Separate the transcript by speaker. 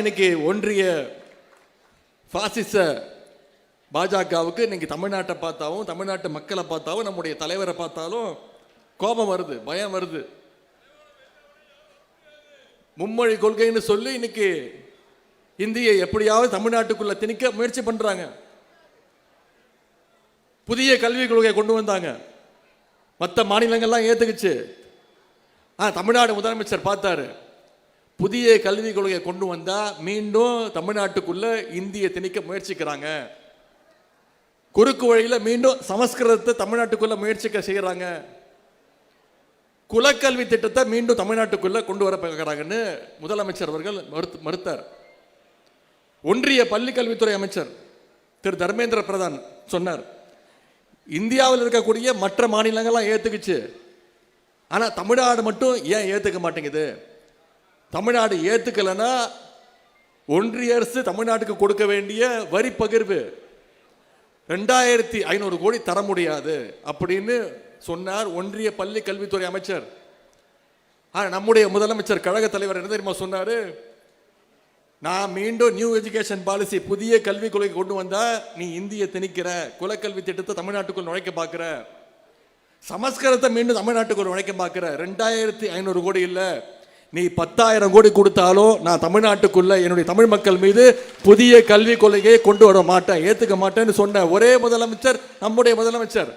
Speaker 1: இன்னைக்கு ஒன்றிய பாசிச பாஜகவுக்கு இன்னைக்கு தமிழ்நாட்டை பார்த்தாவும் தமிழ்நாட்டு மக்களை பார்த்தாவும் நம்முடைய தலைவரை பார்த்தாலும் கோபம் வருது பயம் வருது. மும்மொழி கொள்கைன்னு சொல்லி இன்னைக்கு இந்தியை எப்படியாவது தமிழ்நாட்டுக்குள்ள திணிக்க முயற்சி பண்றாங்க. புதிய கல்விக் கொள்கையை கொண்டு வந்தாங்க. மற்ற மாநிலங்கள்லாம் ஏத்துக்குச்சு. ஆ தமிழ்நாடு முதலமைச்சர் பார்த்தாரு. புதிய கல்விக் கொள்கையை கொண்டு வந்தால் மீண்டும் தமிழ்நாட்டுக்குள்ள இந்தியை திணிக்க முயற்சிக்கிறாங்க. குறுக்கு வழியில் மீண்டும் சமஸ்கிருதத்தை தமிழ்நாட்டுக்குள்ளே முயற்சிக்க செய்கிறாங்க குலக்கல்வி திட்டத்தை மீண்டும் தமிழ்நாட்டுக்குள்ளே கொண்டு வர பார்க்குறாங்கன்னு முதலமைச்சர் அவர்கள் மறுத்து மறுத்தார். ஒன்றிய பள்ளி கல்வித்துறை அமைச்சர் திரு தர்மேந்திர பிரதான் சொன்னார் இந்தியாவில் இருக்கக்கூடிய மற்ற மாநிலங்கள்லாம் ஏற்றுக்குச்சு ஆனால் தமிழ்நாடு மட்டும் ஏன் ஏற்றுக்க மாட்டேங்குது? தமிழ்நாடு ஏற்றுக்கலைன்னா ஒன்றிய அரசு தமிழ்நாட்டுக்கு கொடுக்க வேண்டிய வரி பகிர்வு ரெண்டாயிரத்தி ஐநூறு கோடி தர முடியாது அப்படின்னு சொன்னார் ஒன்றிய பள்ளி கல்வித்துறை அமைச்சர். ஆனால் நம்முடைய முதலமைச்சர் கழக தலைவர் என்ன தெரியுமா சொன்னாரு? நான் மீண்டும் நியூ எஜுகேஷன் பாலிசி புதிய கல்விக் கொள்கை கொண்டு வந்தா நீ இந்திய திணிக்கிற குலக்கல்வி திட்டத்தை தமிழ்நாட்டுக்குள் நுழைக்க பார்க்குற சமஸ்கிருதத்தை மீண்டும் தமிழ்நாட்டுக்குள் நுழைக்க பார்க்குற ரெண்டாயிரத்தி ஐநூறு கோடி இல்லை. நீ பத்தாயிரம் கோடி கொடுத்தாலும் நான் தமிழ்நாட்டுக்குள்ள என்னுடைய தமிழ் மக்கள் மீது புதிய கல்விக் கொள்கையை கொண்டு வர மாட்டேன் ஏற்றுக்க மாட்டேன்னு சொன்ன ஒரே முதலமைச்சர் நம்முடைய முதலமைச்சர்.